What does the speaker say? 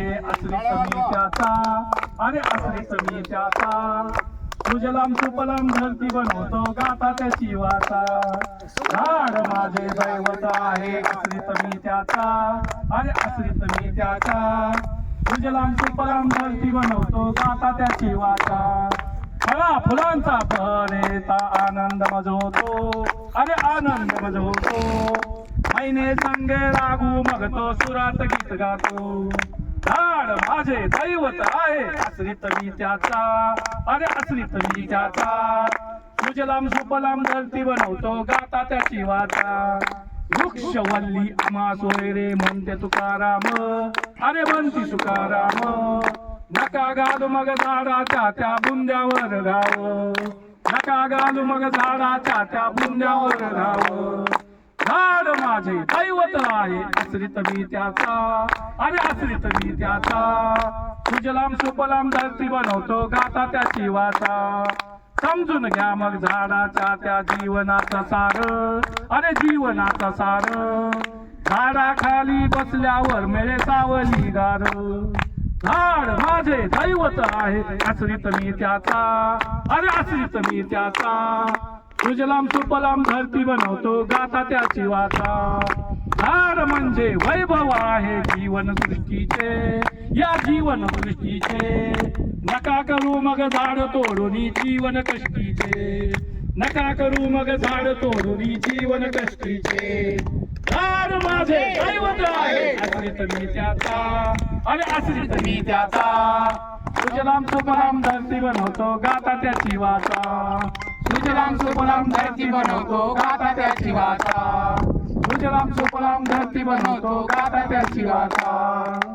आहे असली मी अरे असली मी सुजलाम सुपलाम धरती बनवतो गाता त्याची वाचा. झाड माझे दैवत आहे असली मी अरे असली मी सुजलाम सुपलाम धरती बनवतो गाता त्याची वाचा. फळा फुलांचा भर आनंद मजवतो. अरे आनंद मजवतो. महिने संगे लागू मग तो सुरात गीत गातो. माझे दैवत आहे. आश्रित मी त्याचा अरे आश्रित मी त्याचा सुजलाम सुपलाम धरती बनवतो गाता त्याची वाचा. वृक्ष वल्ली आम्हा सोयरे म्हणते तुकाराम. अरे म्हणती तुकाराम नका घालू मग झाडाच्या त्या बुंद्यावर गाव नका घालू मग झाडाच्या त्या बुंद्यावर गाव झाड माझे दैवत आहे आश्रित मी त्याचा. अरे आश्रित मी त्याचा. सुजलाम सुपलाम धरती बनवतो गाता त्या शिवाचा समजून घ्या मग झाडाचा त्या जीवनाचा सार. अरे जीवनाचा सार. झाडाखाली बसल्यावर मेळे सावली गार. झाड माझे दैवत आहे आश्रित मी त्याचा. अरे आश्रित मी त्याचा. सुजलाम सुपलाम धरती बनवतो गाता त्या शिवाचा झाड वैभव आहे जीवन सृष्टीचे. या जीवन सृष्टीचे. नका करू मग झाड तोडून जीवन कष्टीचे. नका करू मग झाड तोडून जीवन कष्टीचे. झाड माझे दैवत आहे आश्रित मी त्याचा. आणि आश्रित मी त्याचा. सुजलाम सुफलाम धरती बनवतो गाता त्याची वाचा. सुजलाम सुफलाम धरती बनवतो गाता त्याची वाचा. सुजलाम सुफलाम धरती बनवतो गाता त्याची वाचा.